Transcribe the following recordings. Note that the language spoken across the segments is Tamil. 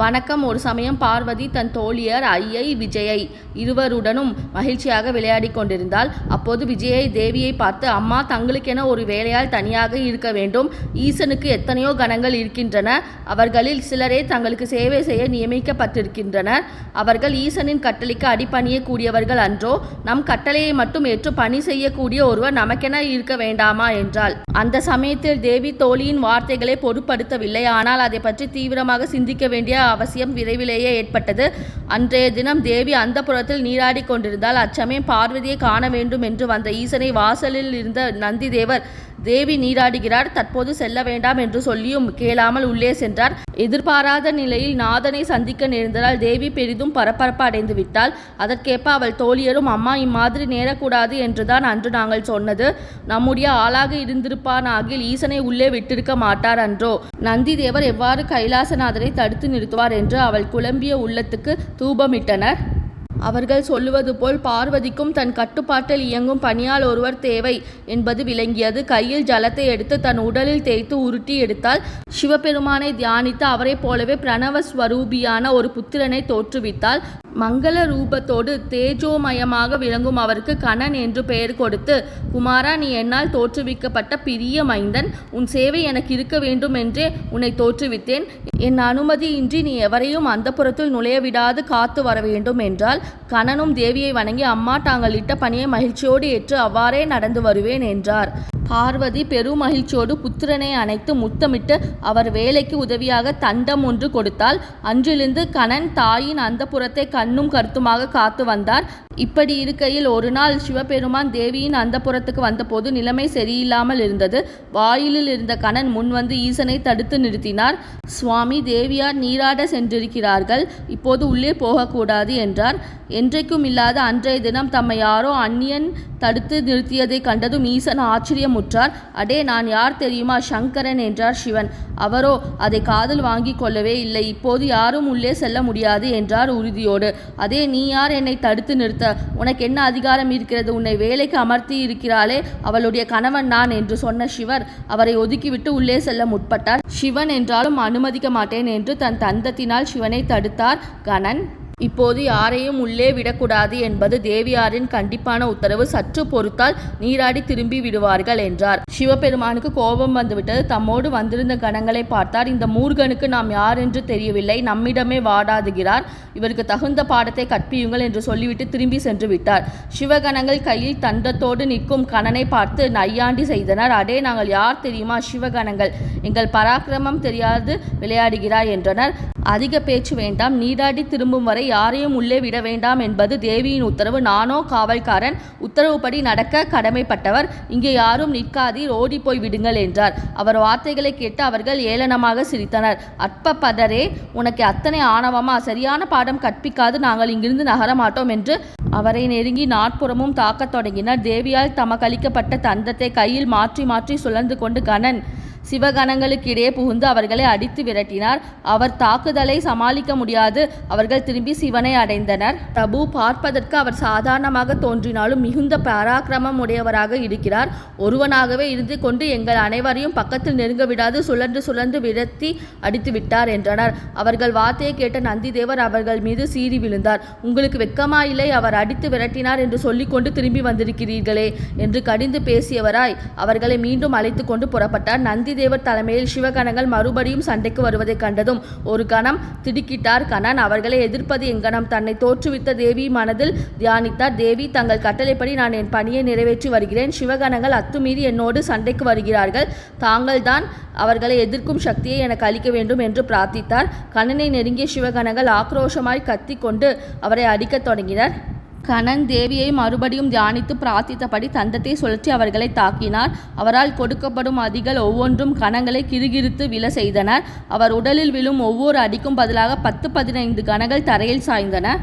வணக்கம். ஒரு சமயம் பார்வதி தன் தோழியர் ஐயை விஜயை இருவருடனும் மகிழ்ச்சியாக விளையாடிக் கொண்டிருந்தாள். அப்போது விஜயை தேவியை பார்த்து அம்மா தங்களுக்கென ஒரு வேலையால் தனியாக இருக்க வேண்டும். ஈசனுக்கு எத்தனையோ கணங்கள் இருக்கின்றன. அவர்களில் சிலரே தங்களுக்கு சேவை செய்ய நியமிக்கப்பட்டிருக்கின்றனர். அவர்கள் ஈசனின் கட்டளைக்கு அடிபணிய கூடியவர்கள் அன்றோ நம் கட்டளையை மட்டும் ஏற்று பணி செய்யக்கூடிய ஒருவர் நமக்கென இருக்க வேண்டாமா? என்றாள். அந்த சமயத்தில் தேவி தோழியின் வார்த்தைகளை பொருட்படுத்தவில்லை. ஆனால் அதை பற்றி தீவிரமாக சிந்திக்க வேண்டிய அவசியம் விரைவிலேயே ஏற்பட்டது. அன்றைய தினம் தேவி அந்த புறத்தில் நீராடி கொண்டிருந்தால் அச்சமயம் பார்வதியை காண வேண்டும் என்று வந்த ஈசனை வாசலில் இருந்த நந்தி தேவர் தேவி நீராடுகிறார் தற்போது செல்ல வேண்டாம் என்று சொல்லியும் கேளாமல் உள்ளே சென்றார். எதிர்பாராத நிலையில் நாதனை சந்திக்க நேர்ந்ததால் தேவி பெரிதும் பரபரப்பு அடைந்து விட்டாள். அதற்கேற்ப அவள் தோழியரும் அம்மா இம்மாதிரி நேரக்கூடாது என்றுதான் அன்று நாங்கள் சொன்னது. நம்முடைய ஆளாக இருந்திருப்பான் ஆகில் ஈசனை உள்ளே விட்டிருக்க மாட்டார் அன்றோ. நந்தி தேவர் எவ்வாறு கைலாசநாதனை தடுத்து நிறுத்துவார் என்று அவள் குழம்பிய உள்ளத்துக்கு தூபமிட்டனர். அவர்கள் சொல்லுவது போல் பார்வதிக்கும் தன் கட்டுப்பாட்டில் இயங்கும் பணியால் ஒருவர் தேவை என்பது விளங்கியது. கையில் ஜலத்தை எடுத்து தன் உடலில் தேய்த்து உருட்டி எடுத்தால் சிவபெருமானை தியானித்து அவரைப் போலவே பிரணவ ஸ்வரூபியான ஒரு புத்திரனை தோற்றுவித்தால் மங்கள ரூபத்தோடு தேஜோமயமாக விளங்கும் அவருக்கு கணன் என்று பெயர் கொடுத்து குமாரா நீ என்னால் தோற்றுவிக்கப்பட்ட பிரிய மைந்தன். உன் சேவை எனக்கு இருக்க வேண்டும் என்றே உன்னை தோற்றுவித்தேன். என் அனுமதியின்றி நீ எவரையும் அந்த புறத்தில் நுழைய விடாது காத்து வர வேண்டும் என்றால் கணனும் தேவியை வணங்கி அம்மா தாங்கள் இட்ட பணியை மகிழ்ச்சியோடு ஏற்று அவ்வாறே நடந்து வருவேன் என்றார். பார்வதி பெருமகிழ்ச்சியோடு புத்திரனை அணைத்து முத்தமிட்டு அவர் வேலைக்கு உதவியாக தண்டம் ஒன்று கொடுத்தாள். அன்றிலிருந்து கணன் தாயின் அந்த புறத்தை கண்ணும் கருத்துமாக காத்து வந்தார். இப்படி இருக்கையில் ஒரு நாள் சிவபெருமான் தேவியின் அந்த புறத்துக்கு வந்தபோது நிலைமை சரியில்லாமல் இருந்தது. வாயிலில் இருந்த கணன் முன் வந்து ஈசனை தடுத்து நிறுத்தினார். சுவாமி தேவியார் நீராட சென்றிருக்கிறார்கள். இப்போது உள்ளே போகக்கூடாது என்றார். என்றைக்கும் இல்லாத அன்றைய தினம் தம்மை யாரோ அந்நியன் தடுத்து நிறுத்தியதை கண்டதும் ஈசன் ஆச்சரியம் ஆச்சரியமுற்றார் அடே நான் யார் தெரியுமா? சங்கரன் என்றார் சிவன். அவரோ அதை காதில் வாங்கி கொள்ளவே இல்லை. இப்போது யாரும் உள்ளே செல்ல முடியாது என்றார் உறுதியோடு. அதே நீ யார் என்னை தடுத்து நிறுத்த? உனக்கு என்ன அதிகாரம் இருக்கிறது? உன்னை வேலைக்கு அமர்த்தி இருக்கிறாளே அவளுடைய கணவன் நான் என்று சொன்ன சிவர் அவரை ஒதுக்கிவிட்டு உள்ளே செல்ல முற்பட்டார். சிவன் என்றாலும் அனுமதிக்க மாட்டேன் என்று தன் தந்தத்தினால் சிவனை தடுத்தார் கணன். இப்போது யாரையும் உள்ளே விடக்கூடாது என்பது தேவியாரின் கண்டிப்பான உத்தரவு. சற்று பொறுத்தால் நீராடி திரும்பி விடுவார்கள் என்றார். சிவபெருமானுக்கு கோபம் வந்துவிட்டது. தம்மோடு வந்திருந்த கணங்களை பார்த்தார். இந்த மூர்கனுக்கு நாம் யார் என்று தெரியவில்லை. நம்மிடமே வாடாதுகிறார். இவருக்கு தகுந்த பாடத்தை கற்பியுங்கள் என்று சொல்லிவிட்டு திரும்பி சென்று விட்டார். சிவகணங்கள் கையில் தண்டத்தோடு நிற்கும் கணனை பார்த்து நையாண்டி செய்தனர். அடே நாங்கள் யார் தெரியுமா சிவகணங்கள்? எங்கள் பராக்கிரமம் தெரியாது விளையாடுகிறார் என்றனர். அதிக பேச்சு வேண்டாம். நீராடி திரும்பும் வரை யாரையும் உள்ளே விட வேண்டாம் என்பது தேவியின் உத்தரவு. நானோ காவல்காரன் உத்தரவுப்படி நடக்க கடமைப்பட்டவர். இங்கே யாரும் நிற்காதீர் ஓடி போய் விடுங்கள் என்றார். அவர் வார்த்தைகளை கேட்டு அவர்கள் ஏளனமாக சிரித்தனர். அற்ப பதரே உனக்கு அத்தனை ஆணவமா? சரியான பாடம் கற்பிக்காது. நாங்கள் இங்கிருந்து நகரமாட்டோம் என்று அவரை நெருங்கி நாட்புறமும் தாக்கத் தொடங்கினர். தேவியால் தமக்களிக்கப்பட்ட தந்தத்தை கையில் மாற்றி மாற்றி சுழந்து கொண்டு கணன் சிவகணங்களுக்கிடையே புகுந்து அவர்களை அடித்து விரட்டினார். அவர் தாக்குதலை சமாளிக்க முடியாது. அவர்கள் திரும்பி சிவனை அடைந்தனர். பிரபு பார்ப்பதற்கு அவர் சாதாரணமாக தோன்றினாலும் மிகுந்த பராக்கிரமம் உடையவராக இருக்கிறார். ஒருவனாகவே இருந்து கொண்டு எங்கள் அனைவரையும் பக்கத்தில் நெருங்க விடாது சுழன்று சுழன்று விரத்தி அடித்து விட்டார் என்றனர். அவர்கள் வார்த்தையை கேட்ட நந்திதேவர் அவர்கள் மீது சீறி விழுந்தார். உங்களுக்கு வெக்கமா இல்லை? அவர் அடித்து விரட்டினார் என்று சொல்லிக்கொண்டு திரும்பி வந்திருக்கிறீர்களே என்று கடிந்து பேசியவராய் அவர்களை மீண்டும் அழைத்து கொண்டு புறப்பட்டார் நந்திதேவர் தலைமையில் சிவகணங்கள் மறுபடியும் சண்டைக்கு வருவதைக் கண்டதும் ஒரு கணம் திடுக்கிட்டார். கணன் அவர்களை எதிர்ப்பது எங்கனம்? தன்னை தோற்றுவித்த தேவி மனதில் தியானித்தார். தேவி தங்கள் கட்டளைப்படி நான் என் பணியை நிறைவேற்றி வருகிறேன். சிவகணங்கள் அத்துமீறி என்னோடு சண்டைக்கு வருகிறார்கள். தாங்கள்தான் அவர்களை எதிர்க்கும் சக்தியை எனக்கு அளிக்க வேண்டும் என்று பிரார்த்தித்தார். கண்ணனை நெருங்கிய சிவகணங்கள் ஆக்ரோஷமாய் கத்திக்கொண்டு அவரை அடிக்கத் தொடங்கினர். கணன் தேவியை மறுபடியும் தியானித்து பிரார்த்தித்தபடி தந்தத்தை சுழற்றி அவர்களை தாக்கினார். அவரால் கொடுக்கப்படும் அதிகள் ஒவ்வொன்றும் கணங்களை கிறுகிறுத்து விழ செய்தனர். அவர் உடலில் விழும் ஒவ்வொரு அடிக்கும் பதிலாக பத்து பதினைந்து கணங்கள் தரையில் சாய்ந்தன.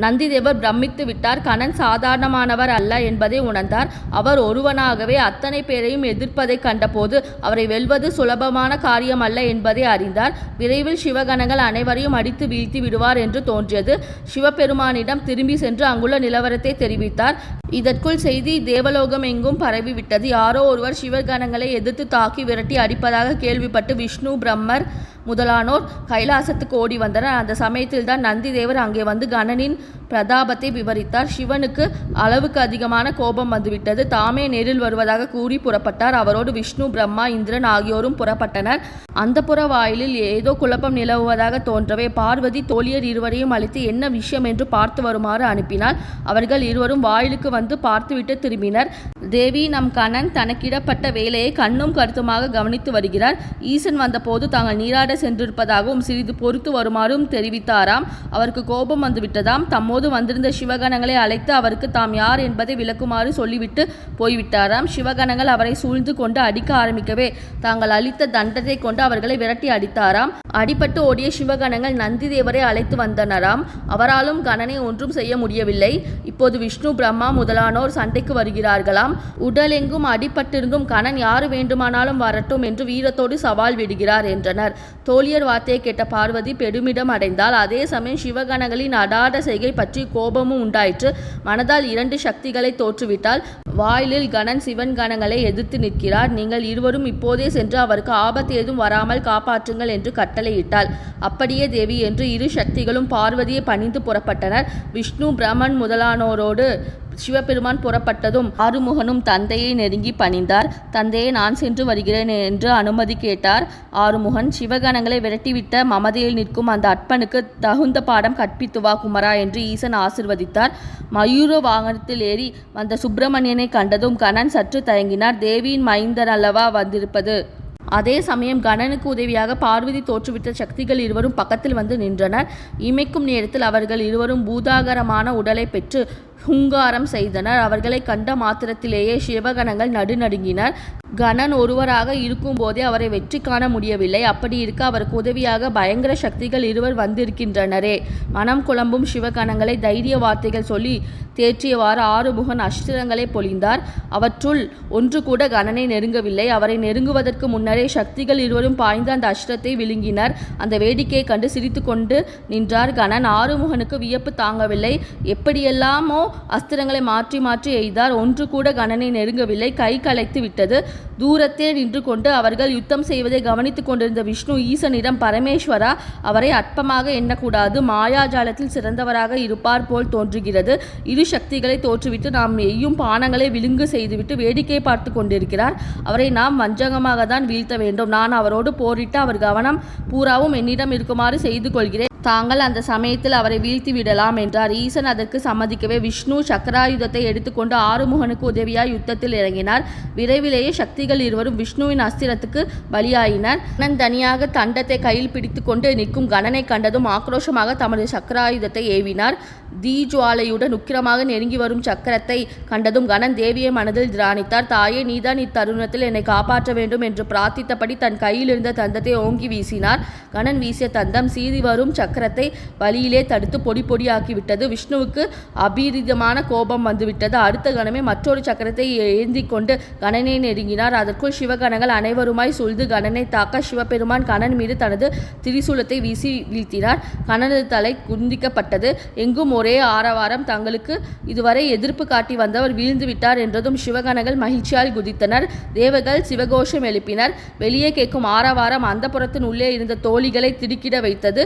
நந்திதேவர் பிரமித்து விட்டார். கணன் சாதாரணமானவர் அல்ல என்பதை உணர்ந்தார். அவர் ஒருவனாகவே அத்தனை பேரையும் எதிர்ப்பதைக் கண்டபோது அவரை வெல்வது சுலபமான காரியம் அல்ல என்பதை அறிந்தார். விரைவில் சிவகணங்கள் அனைவரையும் அடித்து வீழ்த்தி விடுவார் என்று தோன்றியது. சிவபெருமானிடம் திரும்பி சென்று அங்குள்ள நிலவரத்தை தெரிவித்தார். இதற்குள் செய்தி தேவலோகம் எங்கும் பரவிவிட்டது யாரோ ஒருவர் சிவகணங்களை எதிர்த்து தாக்கி விரட்டி அடிப்பதாக கேள்விப்பட்டு விஷ்ணு பிரம்மர் முதலானோர் கைலாசத்துக்கு ஓடி வந்தனர். அந்த சமயத்தில்தான் நந்தி தேவர் அங்கே வந்து கணனின் பிரதாபத்தை விவரித்தார். சிவனுக்கு அளவுக்கு அதிகமான கோபம் வந்துவிட்டது. தாமே நேரில் வருவதாக கூறி புறப்பட்டார். அவரோடு விஷ்ணு பிரம்மா இந்திரன் ஆகியோரும் புறப்பட்டனர். அந்த புற வாயிலில் ஏதோ குழப்பம் நிலவுவதாக தோன்றவே பார்வதி தோழியர் இருவரையும் அழைத்து என்ன விஷயம் என்று பார்த்து வருமாறு அனுப்பினார் அவர்கள் இருவரும் வாயிலுக்கு வந்து பார்த்துவிட்டு திரும்பினர். தேவி நம் கண்ணன் தனக்கிடப்பட்ட வேலையை கண்ணும் கருத்துமாக கவனித்து வருகிறார். ஈசன் வந்தபோது தாங்கள் நீராட சென்றிருப்பதாகவும் சிறிது பொறுத்து வருமாறும் தெரிவித்தாராம். அவருக்கு கோபம் வந்துவிட்டதாம். தம்மோது வந்திருந்த சிவகணங்களை அழைத்து அவருக்கு தாம் யார் என்பதை விளக்குமாறு சொல்லிவிட்டு போய்விட்டாராம். சிவகணங்கள் அவரை சூழ்ந்து கொண்டு அடிக்க ஆரம்பிக்கவே தாங்கள் அளித்த தண்டத்தை கொண்டு அவர்களை விரட்டி அடித்தாராம். அடிபட்டு ஓடிய சிவகணங்கள் நந்தி தேவரை அழைத்து வந்தனராம். அவராலும் கணனை ஒன்றும் செய்ய முடியவில்லை. இப்போது விஷ்ணு பிரம்மா முதலானோர் சண்டைக்கு வருகிறார்களாம். உடலெங்கும் அடிபட்டிருந்தும் கணன் யார் வேண்டுமானாலும் வரட்டும் என்று வீரத்தோடு சவால் விடுகிறார் என்றனர். தோழியர் வார்த்தையை கேட்ட பார்வதி பெருமிடம் அடைந்தால் அதே சமயம் சிவகணங்களின் அடாத செய்கை பற்றி கோபமும் உண்டாயிற்று. மனதால் இரண்டு சக்திகளை தோற்றுவிட்டால் வாயிலில் கணன் சிவன் கணங்களை எதிர்த்து நிற்கிறார். நீங்கள் இருவரும் இப்போதே சென்று அவருக்கு ஆபத்து ஏதும் வராமல் காப்பாற்றுங்கள் என்று கட்டளையிட்டாள். அப்படியே தேவி என்று இரு சக்திகளும் பார்வதியை பணிந்து புறப்பட்டனர். விஷ்ணு பிரமன் முதலானோரோடு சிவபெருமான் புறப்பட்டதும் ஆறுமுகனும் தந்தையை நெருங்கி பணிந்தார். தந்தையை நான் சென்று வருகிறேன் என்று அனுமதி கேட்டார். ஆறுமுகன் சிவகணங்களை விரட்டிவிட்ட மமதையில் நிற்கும் அந்த அற்பனுக்கு தகுந்த பாடம் கற்பித்து வா குமரா என்று ஈசன் ஆசிர்வதித்தார். மயூர வாகனத்தில் ஏறி வந்த சுப்பிரமணியனை கண்டதும் கணன் சற்று தயங்கினார். தேவியின் மைந்தன் அல்லவா வந்திருப்பது? அதே சமயம் கணனுக்கு உதவியாக பார்வதி தோற்றுவிட்ட சக்திகள் இருவரும் பக்கத்தில் வந்து நின்றனர். இமைக்கும் நேரத்தில் அவர்கள் இருவரும் பூதாகரமான உடலை பெற்று ஹுங்காரம் செய்தனர். அவர்களை கண்ட மாத்திரத்திலேயே சிவகணங்கள் நடுநடுங்கினர். கணன் ஒருவராக இருக்கும்போதே அவரை வெற்றி காண முடியவில்லை. அப்படி இருக்க அவருக்கு உதவியாக பயங்கர சக்திகள் இருவர் வந்திருக்கின்றனரே. மனம் குழம்பும் சிவகணங்களை தைரிய வார்த்தைகள் சொல்லி தேற்றியவாறு ஆறுமுகன் அஸ்திரங்களை பொழிந்தார். அவற்றுள் ஒன்று கூட கணனை நெருங்கவில்லை. அவரை நெருங்குவதற்கு முன்னரே சக்திகள் இருவரும் பாய்ந்து அந்த அஸ்திரத்தை விழுங்கினர். அந்த வேடிக்கையை கண்டு சிரித்து கொண்டு நின்றார் கணன். ஆறுமுகனுக்கு வியப்பு தாங்கவில்லை. எப்படியெல்லாமோ அஸ்திரங்களை மாற்றி மாற்றி எய்தார். ஒன்று கூட கணனை நெருங்கவில்லை. கை கலைத்து விட்டது. தூரத்தே நின்று கொண்டு அவர்கள் யுத்தம் செய்வதை கவனித்துக் கொண்டிருந்த விஷ்ணு ஈசனிடம் பரமேஸ்வரா அவரை அற்பமாக எண்ணக்கூடாது. மாயாஜாலத்தில் சிறந்தவராக இருப்பார் போல் தோன்றுகிறது. இரு சக்திகளை தோற்றுவிட்டு நாம் எய்யும் பானங்களை விழுங்கு செய்துவிட்டு வேடிக்கை பார்த்து கொண்டிருக்கிறார். அவரை நாம் வஞ்சகமாக தான் வீழ்த்த வேண்டும். நான் அவரோடு போரிட்டு அவர் கவனம் பூராவும் என்னிடம் இருக்குமாறு செய்து கொள்கிறேன். தாங்கள் அந்த சமயத்தில் அவரை வீழ்த்தி விடலாம் என்றார். ஈசன் அதற்கு சம்மதிக்கவே விஷ்ணு சக்கராயுதத்தை எடுத்துக்கொண்டு ஆறுமுகனுக்கு உதவியாய் யுத்தத்தில் இறங்கினார். விரைவிலேயே சக்திகள் இருவரும் விஷ்ணுவின் அஸ்திரத்துக்கு பலியாயினர். கணன் தனியாக தண்டத்தை கையில் பிடித்துக்கொண்டு நிற்கும் கணனை கண்டதும் ஆக்ரோஷமாக தமது சக்கராயுதத்தை ஏவினார். தீஜுவாலையுடன் உக்கிரமாக நெருங்கி வரும் சக்கரத்தை கண்டதும் கணன் தேவியை மனதில் திராணித்தார். தாயே நீதான் இத்தருணத்தில் என்னை காப்பாற்ற வேண்டும் என்று பிரார்த்தித்தபடி தன் கையில் இருந்த தந்தத்தை ஓங்கி வீசினார். கணன் வீசிய தந்தம் சீதி வரும் சக்கரத்தை வழியிலே தடுத்து பொடி பொடியாக்கி விட்டது. விஷ்ணுவுக்கு அபீரிதமான கோபம் வந்துவிட்டது. அடுத்த கணமே மற்றொரு சக்கரத்தை ஏந்தி கொண்டு கணனை நெருங்கினார். அதற்குள் சிவகணங்கள் அனைவருமாய் சூழ்ந்து கணனை தாக்க சிவபெருமான் கணன் மீது தனது திரிசூலத்தை வீசி வீழ்த்தினார். கணனது தலை குந்திக்கப்பட்டது. எங்கும் ஒரே ஆரவாரம் தங்களுக்கு இதுவரை எதிர்ப்பு காட்டி வந்தவர் வீழ்ந்து விட்டார் என்றதும் சிவகணங்கள் மகிழ்ச்சியால் குதித்தனர். தேவர்கள் சிவகோஷம் எழுப்பினர். வெளியே கேட்கும் ஆரவாரம் அந்த புறத்தின் உள்ளே இருந்த தோழிகளை திடுக்கிட வைத்தது.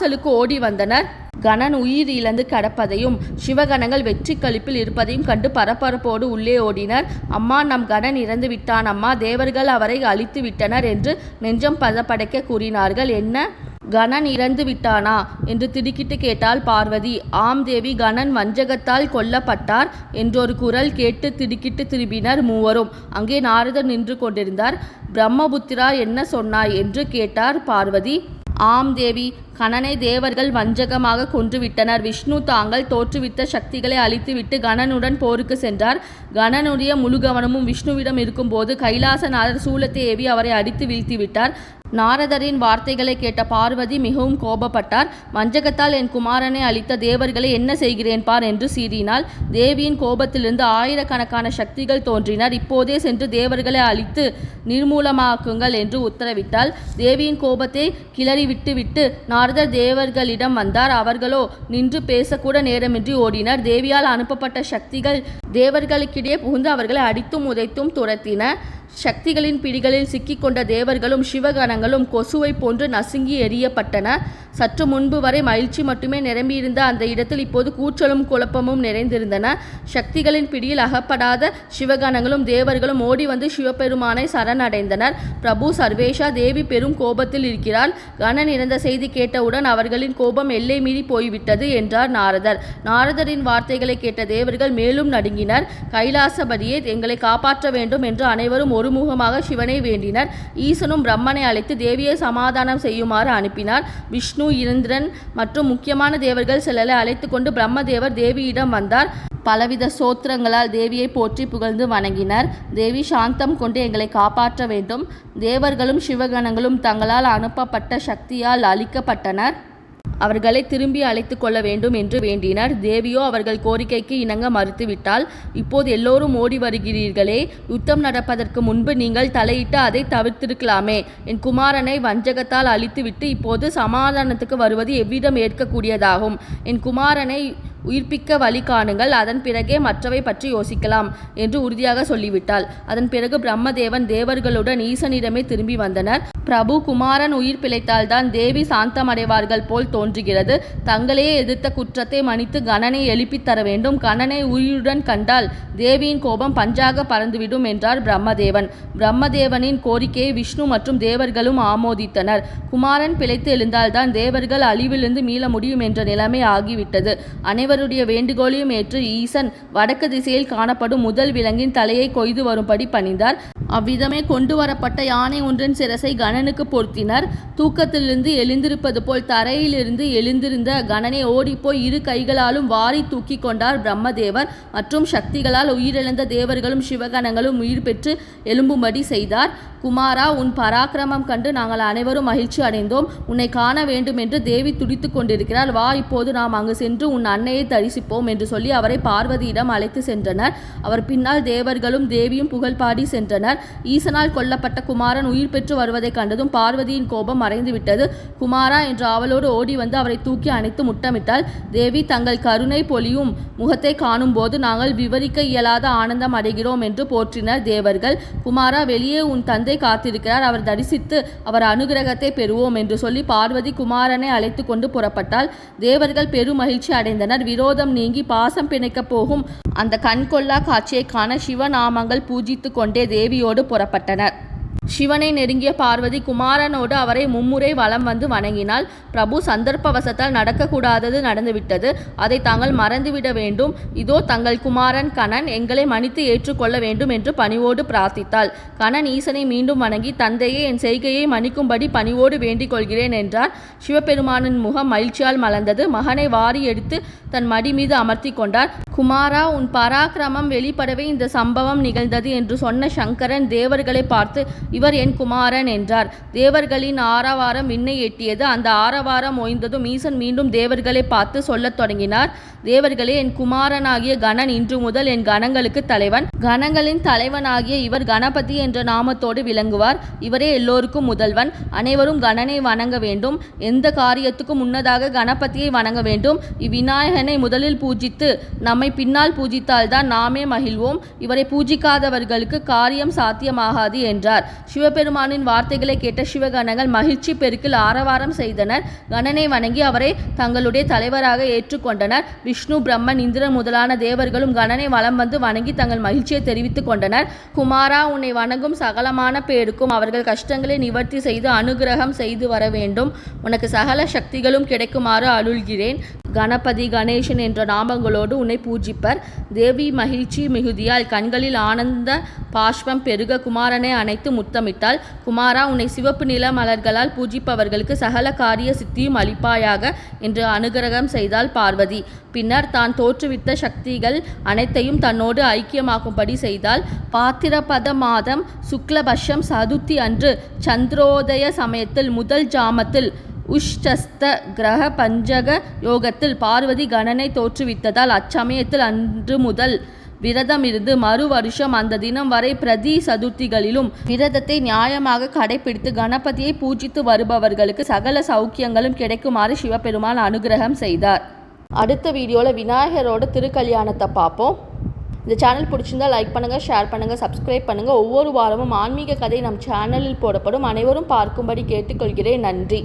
வாசலுக்கு ஓடி வந்தனர். கணன் உயிர் இழந்து கடப்பதையும் சிவகணங்கள் வெற்றி கழிப்பில் இருப்பதையும் கண்டு பரபரப்போடு உள்ளே ஓடினர். அம்மா நம் கணன் இறந்து விட்டான் அம்மா தேவர்கள் அவரை அழித்து விட்டனர் என்று நெஞ்சம் பதப்படைக்க கூறினார்கள். என்ன? கணன் இறந்து விட்டானா? என்று திடுக்கிட்டு கேட்டாள் பார்வதி. ஆம் தேவி கணன் வஞ்சகத்தால் கொல்லப்பட்டார் என்றொரு குரல் கேட்டு திடுக்கிட்டு திரும்பினர் மூவரும். அங்கே நாரதர் நின்று கொண்டிருந்தார். பிரம்மபுத்திரா என்ன சொன்னாய்? என்று கேட்டார் பார்வதி. ஆம் தேவி கணனை தேவர்கள் வஞ்சகமாக கொன்றுவிட்டனர். விஷ்ணு தாங்கள் தோற்றுவித்த சக்திகளை அழித்துவிட்டு கணனுடன் போருக்கு சென்றார். கணனுடைய முழு கவனமும் விஷ்ணுவிடம் இருக்கும்போது கைலாசநாதர் சூலத்தை ஏவி அவரை அடித்து வீழ்த்திவிட்டார். நாரதரின் வார்த்தைகளை கேட்ட பார்வதி மிகவும் கோபப்பட்டார். வஞ்சகத்தால் என் குமாரனை அளித்த தேவர்களை என்ன செய்கிறேன் பார்? என்று சீறினாள். தேவியின் கோபத்திலிருந்து ஆயிரக்கணக்கான சக்திகள் தோன்றினர். இப்போதே சென்று தேவர்களை அழித்து நிர்மூலமாக்குங்கள் என்று உத்தரவிட்டால் தேவியின் கோபத்தை கிளறி விட்டுவிட்டு நாரதர் தேவர்களிடம் வந்தார். அவர்களோ நின்று பேசக்கூட நேரமின்றி ஓடினர். தேவியால் அனுப்பப்பட்ட சக்திகள் தேவர்களுக்கிடையே புகுந்து அவர்களை அடித்தும் உதைத்தும் துரத்தின. சக்திகளின் பிடிகளில் சிக்கிக்கொண்ட தேவர்களும் சிவகணங்களும் கொசுவை போன்று நசுங்கி எறியப்பட்டன. சற்று முன்பு வரை மகிழ்ச்சி மட்டுமே நிரம்பியிருந்த அந்த இடத்தில் இப்போது கூச்சலும் குழப்பமும் நிறைந்திருந்தன. சக்திகளின் பிடியில் அகப்படாத சிவகணங்களும் தேவர்களும் ஓடி வந்து சிவபெருமானை சரணடைந்தனர். பிரபு சர்வேஷா தேவி பெரும் கோபத்தில் இருக்கிறாள். கணன் இறந்த செய்தி கேட்டவுடன் அவர்களின் கோபம் எல்லை மீறி போய்விட்டது என்றார் நாரதர். நாரதரின் வார்த்தைகளை கேட்ட தேவர்கள் மேலும் நடுங்கினர் கைலாசபதியே எங்களை காப்பாற்ற வேண்டும் என்று அனைவரும் ஒருமுகமாக சிவனை வேண்டினர். ஈசனும் பிரம்மனை அழைத்து தேவியை சமாதானம் செய்யுமாறு அனுப்பினார். விஷ்ணு இந்திரன் மற்றும் முக்கியமான தேவர்கள் சிலரை அழைத்து கொண்டு பிரம்மதேவர் தேவியிடம் வந்தார். பலவித சோத்திரங்களால் தேவியை போற்றி புகழ்ந்து வணங்கினர். தேவி சாந்தம் கொண்டு எங்களை காப்பாற்ற வேண்டும். தேவர்களும் சிவகணங்களும் தங்களால் அனுப்பப்பட்ட சக்தியால் அழிக்கப்பட்டனர். அவர்களை திரும்பி அழைத்து கொள்ள வேண்டும் என்று வேண்டினர். தேவியோ அவர்கள் கோரிக்கைக்கு இணங்க மறுத்துவிட்டால் இப்போது எல்லோரும் ஓடி வருகிறீர்களே யுத்தம் நடப்பதற்கு முன்பு நீங்கள் தலையிட்டு அதை தவிர்த்திருக்கலாமே. என் குமாரனை வஞ்சகத்தால் அழித்துவிட்டு இப்போது சமாதானத்துக்கு வருவது எவ்விதம் ஏற்கக்கூடியதாகும். என் குமாரனை உயிர்ப்பிக்க வழி காணுங்கள். அதன் பிறகே மற்றவை பற்றி யோசிக்கலாம் என்று உறுதியாக சொல்லிவிட்டாள். அதன் பிறகு பிரம்மதேவன் தேவர்களுடன் ஈசனிடமே திரும்பி வந்தனர். பிரபு குமாரன் உயிர் பிழைத்தால்தான் தேவி சாந்தமடைவார்கள் போல் தோன்றுகிறது. தங்களையே எதிர்த்த குற்றத்தை மன்னித்து கணனை எழுப்பித் தர வேண்டும். கணனை உயிருடன் கண்டால் தேவியின் கோபம் பஞ்சாக பறந்துவிடும் என்றார் பிரம்மதேவன். பிரம்மதேவனின் கோரிக்கையை விஷ்ணு மற்றும் தேவர்களும் ஆமோதித்தனர். குமாரன் பிழைத்து எழுந்தால்தான் தேவர்கள் அழிவிலிருந்து மீள முடியும் என்ற நிலைமை ஆகிவிட்டது. அனைவருடைய வேண்டுகோளையும் ஏற்று ஈசன் வடக்கு திசையில் காணப்படும் முதல் விலங்கின் தலையை கொய்து வரும்படி பணிந்தார். அவ்விதமே கொண்டு வரப்பட்ட யானை ஒன்றின் சிரசை கணனுக்கு பொருத்தினர். தூக்கத்திலிருந்து எழுந்திருப்பது போல் தரையிலிருந்து எழுந்திருந்த கணனை ஓடிப்போய் இரு கைகளாலும் வாரி தூக்கி கொண்டார் பிரம்மதேவர் மற்றும் சக்திகளால் உயிரிழந்த தேவர்களும் சிவகணங்களும் உயிர் பெற்று எழும்பும்படி செய்தார். குமாரா உன் பராக்கிரமம் கண்டு நாங்கள் அனைவரும் மகிழ்ச்சி அடைந்தோம். உன்னை காண வேண்டும் என்று தேவி துடித்து கொண்டிருக்கிறாள். வா இப்போது நாம் அங்கு சென்று உன் அன்னையை தரிசிப்போம் என்று சொல்லி அவரை பார்வதியிடம் அழைத்து சென்றனர். அவர் பின்னால் தேவர்களும் தேவியும் புகழ் பாடி சென்றனர். ஈசனால் கொல்லப்பட்ட குமாரன் உயிர் பெற்று வருவதைக் கண்டதும் பார்வதியின் கோபம் மறைந்துவிட்டது குமாரா என்று ஆவலோடு ஓடி வந்து அவரை தூக்கி அணைத்து முட்டமிட்டாள். தேவி தங்கள் கருணை பொலியும் முகத்தை காணும்போது நாங்கள் விவரிக்க இயலாத ஆனந்தம் அடைகிறோம் என்று போற்றினர் தேவர்கள். குமாரா வெளியே உன் தந்தை காத்திருக்கிறார். அவர் தரிசித்து அவர் அனுகிரகத்தை பெறுவோம் என்று சொல்லி பார்வதி குமாரனை அழைத்து கொண்டு புறப்பட்டால் தேவர்கள் பெரும் மகிழ்ச்சி அடைந்தனர். விரோதம் நீங்கி பாசம் பிணைக்கப் போகும் அந்த கண்கொள்ளா காட்சியை காண சிவநாமங்கள் பூஜித்து கொண்டே தேவியோடு புறப்பட்டனர். சிவனை நெருங்கிய பார்வதி குமாரனோடு அவரை மும்முறை வலம் வந்து வணங்கினாள். பிரபு சந்தர்ப்பவசத்தால் நடக்கக்கூடாதது நடந்துவிட்டது. அதை தாங்கள் மறந்துவிட வேண்டும். இதோ தங்கள் குமாரன் கணன் எங்களை மன்னித்து ஏற்றுக்கொள்ள வேண்டும் என்று பணிவோடு பிரார்த்தித்தாள். கணன் ஈசனை மீண்டும் வணங்கி தந்தையே என் செய்கையை மன்னிக்கும்படி பணிவோடு வேண்டிக் கொள்கிறேன் என்றார். சிவபெருமானின் முகம் மகிழ்ச்சியால் மலர்ந்தது. மகனை வாரி எடுத்து தன் மடி மீது அமர்த்தி கொண்டார். குமாரா உன் பராக்கிரமம் வெளிப்படவே இந்த சம்பவம் நிகழ்ந்தது என்று சொன்ன சங்கரன் தேவர்களை பார்த்து இவர் என் குமாரன் என்றார். தேவர்களின் ஆரவாரம் விண்ணை எட்டியது. அந்த ஆரவாரம் ஓய்ந்ததும் ஈசன் மீண்டும் தேவர்களை பார்த்து சொல்லத் தொடங்கினார். தேவர்களே என் குமாரனாகிய கணன் இன்று முதல் என் கணங்களுக்கு தலைவன். கணங்களின் தலைவனாகிய இவர் கணபதி என்ற நாமத்தோடு விளங்குவார். இவரே எல்லோருக்கும் முதல்வன். அனைவரும் கணனை வணங்க வேண்டும். எந்த காரியத்துக்கும் முன்னதாக கணபதியை வணங்க வேண்டும். இவ்விநாயகனை முதலில் பூஜித்து நம்மை பின்னால் பூஜித்தால்தான் நாமே மகிழ்வோம். இவரை பூஜிக்காதவர்களுக்கு காரியம் சாத்தியமாகாது என்றார். சிவபெருமானின் வார்த்தைகளை கேட்ட சிவகணங்கள் மகிழ்ச்சி பெருக்கில் ஆரவாரம் செய்தனர். கணனை வணங்கி அவரை தங்களுடைய தலைவராக ஏற்றுக்கொண்டனர். விஷ்ணு பிரம்மன் இந்திரன் முதலான தேவர்களும் கணனை வலம் வந்து வணங்கி தங்கள் மகிழ்ச்சியை தெரிவித்துக் கொண்டனர். குமாரா உன்னை வணங்கும் சகலமான பேருக்கும் அவர்கள் கஷ்டங்களை நிவர்த்தி செய்து அனுகிரகம் செய்து வர வேண்டும். உனக்கு சகல சக்திகளும் கிடைக்குமாறு அருள்கிறேன். கணபதி கணேசன் என்ற நாமங்களோடு உன்னை பூஜிப்பர். தேவி மகிழ்ச்சி மிகுதியால் கண்களில் ஆனந்த பாஷ்பம் பெருக குமாரனை அணைத்து முத்தமிட்டாள் குமாரா உன்னை சிவப்பு நில மலர்களால் பூஜிப்பவர்களுக்கு சகல காரிய சித்தியும் அளிப்பாயாக என்று அனுகிரகம் செய்தால் பார்வதி. பின்னர் தான் தோற்றுவித்த சக்திகள் அனைத்தையும் தன்னோடு ஐக்கியமாக்கும்படி செய்தால் பாத்திரபத மாதம் சுக்லபட்சம் சதுர்த்தி அன்று சந்திரோதய சமயத்தில் முதல் ஜாமத்தில் உஷ்டஸ்த கிரக பஞ்சக யோகத்தில் பார்வதி கணனை தோற்றுவித்ததால் அச்சமயத்தில் அன்று முதல் விரதம் இருந்து மறு வருஷம் அந்த தினம் வரை பிரதி சதுர்த்திகளிலும் விரதத்தை நியாயமாக கடைபிடித்து கணபதியை பூஜித்து வருபவர்களுக்கு சகல சௌக்கியங்களும் கிடைக்குமாறு சிவபெருமான் அனுகிரகம் செய்தார். அடுத்த வீடியோவில் விநாயகரோட திருக்கல்யாணத்தை பார்ப்போம். இந்த சேனல் பிடிச்சிருந்தா லைக் பண்ணுங்கள் ஷேர் பண்ணுங்கள் சப்ஸ்கிரைப் பண்ணுங்கள் ஒவ்வொரு வாரமும் ஆன்மீக கதை நம் சேனலில் போடப்படும். அனைவரும் பார்க்கும்படி கேட்டுக்கொள்கிறேன். நன்றி.